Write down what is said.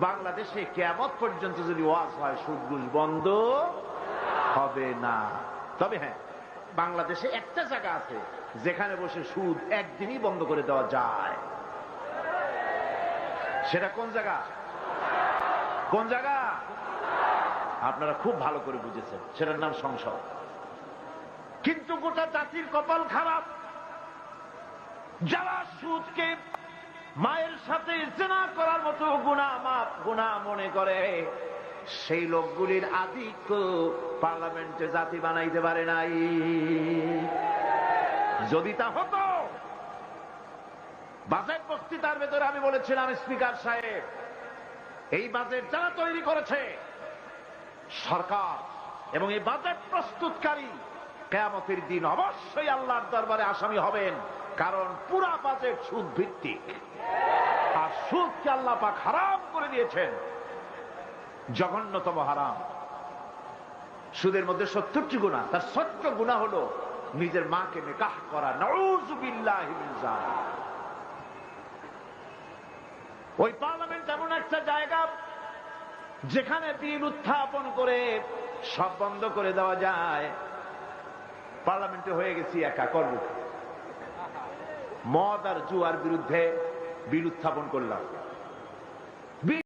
বাংলাদেশে কেমত পর্যন্ত যদি ওয়াজ হয় সুদ ঘুষ বন্ধ হবে না। তবে হ্যাঁ বাংলাদেশে একটা জায়গা আছে, যেখানে বসে সুদ একদিনই বন্ধ করে দেওয়া যায়। সেটা কোন জায়গা? কোন জায়গা? আপনারা খুব ভালো করে বুঝেছেন, সেটার নাম সংসদ। কিন্তু গোটা জাতির কপাল খারাপ। যারা সুদকে মায়ের সাথে জেনা করার মতো গুণা মাপ গুণা মনে করে। সেই লোকগুলির আধিক্য পার্লামেন্টে জাতি বানাইতে পারে নাই। যদি তা হতো, বাজেট বক্তৃতার ভেতরে আমি বলেছিলাম, স্পিকার সাহেব, এই বাজেট যারা তৈরি করেছে, সরকার এবং এই বাজেট প্রস্তুতকারী, কেয়ামতের দিন অবশ্যই আল্লাহর দরবারে আসামি হবেন। কারণ পুরা বাজেট সুদ ভিত্তিক আর সুদকে আল্লাহ পাক হারাম করে দিয়েছেন। জঘন্যতম হারাম। সুদের মধ্যে সত্তরটি গুণা তার সত্য গুণা হলো নিজের মাকে নিকাহ করা। ওই পার্লামেন্ট এমন একটা জায়গা যেখানে বিল উত্থাপন করে সব বন্ধ করে দেওয়া যায়। পার্লামেন্টে হয়ে গেছি একা করব মদ আর জুয়ার বিরুদ্ধে বিল উত্থাপন করলাম।